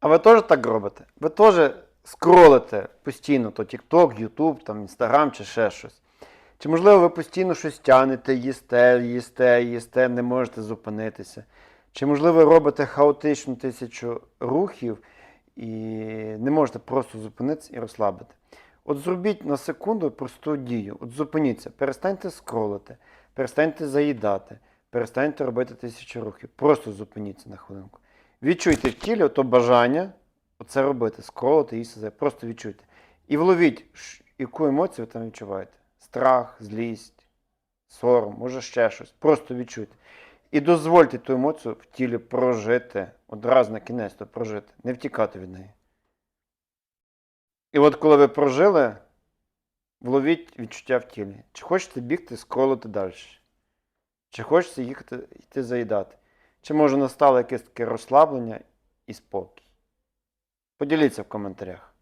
А ви теж так робите? Ви теж скролите постійно то TikTok, YouTube, там, Instagram чи ще щось. Чи можливо ви постійно щось тянете, їсте, їсте, їсте, не можете зупинитися? Чи можливо робите хаотичну тисячу рухів і не можете просто зупинитися і розслабити? От зробіть на секунду просту дію. От зупиніться, перестаньте скролити, перестаньте заїдати, перестаньте робити тисячу рухів. Просто зупиніться на хвилинку. Відчуйте в тілі то бажання це робити, скролити, їсти, просто відчуйте. І вловіть, яку емоцію ви там відчуваєте. Страх, злість, сором, може ще щось. Просто відчуйте. І дозвольте ту емоцію в тілі прожити. Одразу на кінець то прожити, не втікати від неї. І от коли ви прожили, вловіть відчуття в тілі. Чи хочете бігти, скролити далі? Чи хочете їхати йти заїдати? Чи може настало якесь таке розслаблення і спокій? Поділіться в коментарях.